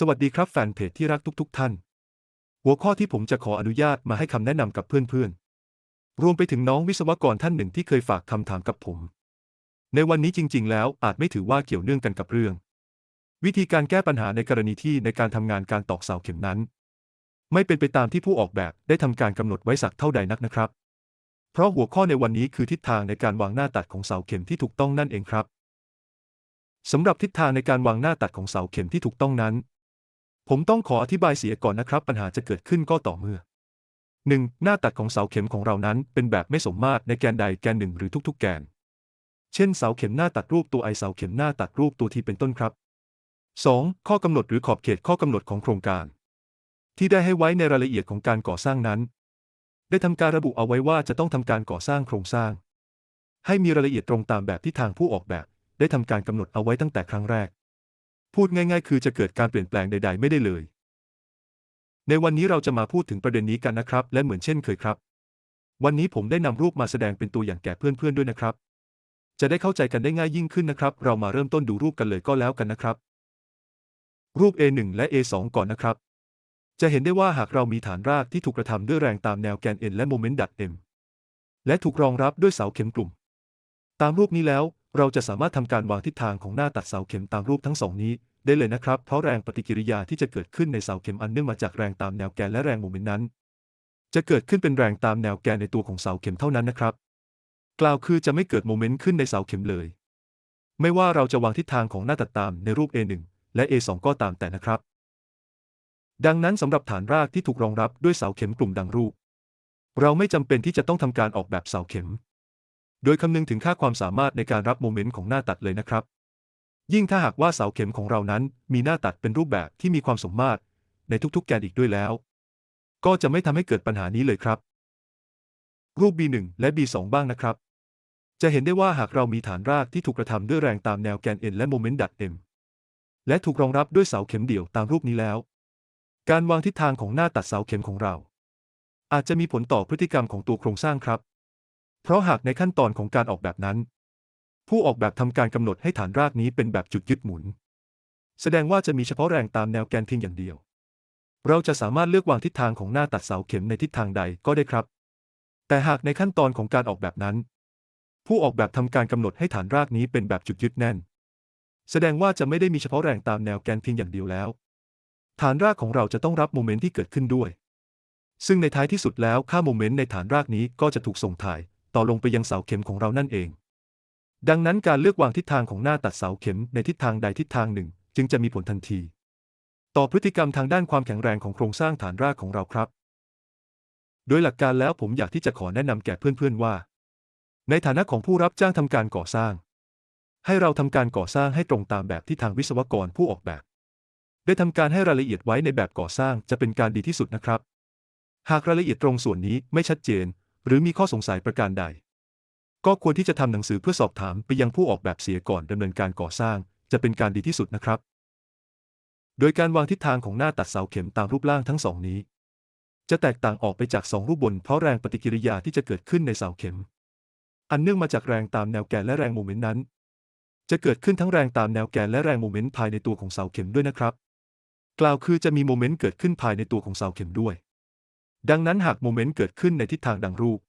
สวัสดีครับแฟนเพจที่รักทุกๆท่าน หัวข้อที่ผมจะขออนุญาตมาให้คำแนะนำกับเพื่อนๆ รวมไปถึงน้องวิศวกรท่านหนึ่งที่เคยฝากคำถามกับผม ในวันนี้จริง ๆ แล้วอาจไม่ถือว่าเกี่ยวเนื่องกันกับเรื่อง วิธีการแก้ปัญหาในกรณีที่ในการทำงานการตอกเสาเข็มนั้น ไม่เป็นไปตามที่ผู้ออกแบบได้ทำการกำหนดไว้สักเท่าใดนักนะครับ เพราะหัวข้อในวันนี้คือทิศทางในการวางหน้าตัดของเสาเข็มที่ถูกต้องนั่นเองครับสำหรับทิศทางในการวางหน้าตัดของเสาเข็มที่ถูกต้องนั้น ผมต้องขออธิบายเสียก่อนนะครับ ปัญหาจะเกิดขึ้นก็ต่อเมื่อ 1. หน้าตัดของเสาเข็มของเรานั้นเป็นแบบไม่สมมาตรในแกนใดแกนหนึ่งหรือทุกๆ แกน เช่นเสาเข็มหน้าตัดรูปตัวไอเสาเข็มหน้าตัดรูปตัวทีเป็นต้นครับ 2. ข้อกำหนดหรือขอบเขตข้อกำหนดของโครงการ ที่ได้ให้ไว้ในรายละเอียดของการก่อสร้างนั้น ได้ทำการระบุเอาไว้ว่าจะต้องทำการก่อสร้างโครงสร้าง ให้มีรายละเอียดตรงตามแบบที่ทางผู้ออกแบบ ได้ทำการกำหนดเอาไว้ตั้งแต่ครั้งแรก พูดง่ายๆ คือจะเกิดการเปลี่ยนแปลงใด ๆ ไม่ได้เลย ในวันนี้เราจะมาพูดถึงประเด็นนี้กันนะครับ และเหมือนเช่นเคยครับ วันนี้ผมได้นำรูปมาแสดงเป็นตัวอย่างแก่เพื่อนๆด้วยนะครับ จะได้เข้าใจกันได้ง่ายยิ่งขึ้นนะครับ เรามาเริ่มต้นดูรูปกันเลยก็แล้วกันนะครับ รูป A1 และ A2 ก่อนนะครับ จะเห็นได้ว่าหากเรามีฐานรากที่ถูกกระทำด้วยแรงตามแนวแกน N และโมเมนต์ดัด M และถูกรองรับด้วยเสาเข็มกลุ่ม ตามรูปนี้แล้ว เราจะสามารถทำการวางทิศทางของหน้าตัดเสาเข็มตามรูปทั้งสองนี้ ได้เลยนะครับ เพราะแรงปฏิกิริยาที่จะเกิดขึ้นในเสาเข็มอันเนื่องมาจากแรงตามแนวแกนและแรงโมเมนต์นั้น จะเกิดขึ้นเป็นแรงตามแนวแกนในตัวของเสาเข็มเท่านั้นนะครับ กล่าวคือจะไม่เกิดโมเมนต์ขึ้นในเสาเข็มเลย ไม่ว่าเราจะวางทิศทางของหน้าตัดตามในรูป A1 และ A2 ก็ตามแต่นะครับ ดังนั้นสำหรับฐานรากที่ถูกรองรับด้วยเสาเข็มกลุ่มดังรูป เราไม่จำเป็นที่จะต้องทำการออกแบบเสาเข็ม โดยคำนึงถึงค่าความสามารถในการรับโมเมนต์ของหน้าตัดเลยนะครับ ยิ่งถ้าหากว่าเสาเข็มของเรานั้น มีหน้าตัดเป็นรูปแบบที่มีความสมมาตร ในทุกๆแกนอีกด้วยแล้ว ก็จะไม่ทำให้เกิดปัญหานี้เลยครับ รูป B1 และ B2 บ้างนะครับ จะเห็นได้ว่าหากเรามีฐานรากที่ถูกกระทำด้วยแรงตามแนวแกน N และโมเมนต์ดัด M และถูกรองรับด้วยเสาเข็มเดี่ยวตามรูปนี้แล้ว การวางทิศทางของหน้าตัดเสาเข็มของเรา อาจจะมีผลต่อพฤติกรรมของตัวโครงสร้างครับ เพราะหากในขั้นตอนของการออกแบบนั้น ผู้ออกแบบทำการกำหนดให้ฐานรากนี้เป็นแบบจุดยึดหมุน แสดงว่าจะมีเฉพาะแรงตามแนวแกนเพียงอย่างเดียว เราจะสามารถเลือกวางทิศทางของหน้าตัดเสาเข็มในทิศทางใดก็ได้ครับ แต่หากในขั้นตอนของการออกแบบนั้น ผู้ออกแบบทำการกำหนดให้ฐานรากนี้เป็นแบบจุดยึดแน่น แสดงว่าจะไม่ได้มีเฉพาะแรงตามแนวแกนเพียงอย่างเดียวแล้ว ฐานรากของเราจะต้องรับโมเมนต์ที่เกิดขึ้นด้วยซึ่งในท้ายที่สุดแล้วค่าโมเมนต์ในฐานรากนี้ก็จะถูกส่งถ่าย ต่อลงไปยังเสาเข็มของเรานั่นเอง ดังนั้นการเลือกวางทิศทางของหน้าตัดเสาเข็มในทิศทางใดทิศทางหนึ่ง จึงจะมีผลทันที ต่อพฤติกรรมทางด้านความแข็งแรงของโครงสร้างฐานรากของเราครับ โดยหลักการแล้วผมอยากที่จะขอแนะนำแก่เพื่อนๆว่า ในฐานะของผู้รับจ้างทำการก่อสร้าง ให้เราทำการก่อสร้างให้ตรงตามแบบที่ทางวิศวกรผู้ออกแบบ ได้ทำการให้รายละเอียดไว้ในแบบก่อสร้างจะเป็นการดีที่สุดนะครับหากรายละเอียดตรงส่วนนี้ไม่ชัดเจน หรือมีข้อสงสัยประการใด ก็ควรที่จะทำหนังสือเพื่อสอบถามไปยังผู้ออกแบบเสียก่อนดำเนินการก่อสร้าง จะเป็นการดีที่สุดนะครับ โดยการวางทิศทางของหน้าตัดเสาเข็มตามรูปร่างทั้งสองนี้ จะแตกต่างออกไปจากสองรูปบนเพราะแรงปฏิกิริยาที่จะเกิดขึ้นในเสาเข็ม อันเนื่องมาจากแรงตามแนวแกนและแรงโมเมนต์นั้น จะเกิดขึ้นทั้งแรงตามแนวแกนและแรงโมเมนต์ภายในตัวของเสาเข็มด้วยนะครับ กล่าวคือจะมีโมเมนต์เกิดขึ้นภายในตัวของเสาเข็มด้วย ดังนั้นหากโมเมนต์เกิดขึ้นในทิศทางดังรูป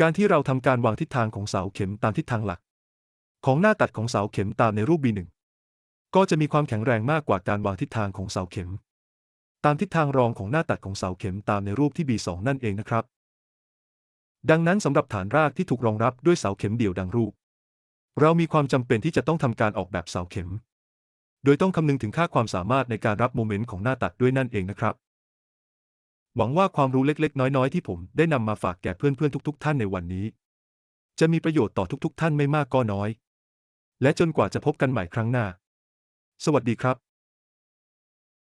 การที่เราทำการวางทิศทางของเสาเข็มตามทิศทางหลัก ของหน้าตัดของเสาเข็มตามในรูป B1 ก็จะมีความแข็งแรงมากกว่าการวางทิศทางของเสาเข็ม ตามทิศทางรองของหน้าตัดของเสาเข็มตามในรูปที่ B2 นั่นเองนะครับ ดังนั้นสำหรับฐานรากที่ถูกรองรับด้วยเสาเข็มเดี่ยวดังรูป เรามีความจำเป็นที่จะต้องทำการออกแบบเสาเข็ม โดยต้องคำนึงถึงค่าความสามารถในการรับโมเมนต์ของหน้าตัดด้วยนั่นเองนะครับ หวังว่าความรู้เล็กๆ น้อยๆ ที่ผมได้นำมาฝากแก่เพื่อนๆ ทุก ๆ ท่านในวันนี้ จะมีประโยชน์ต่อทุก ๆ ท่านไม่มากก็น้อย และจนกว่าจะพบกันใหม่ครั้งหน้า สวัสดีครับ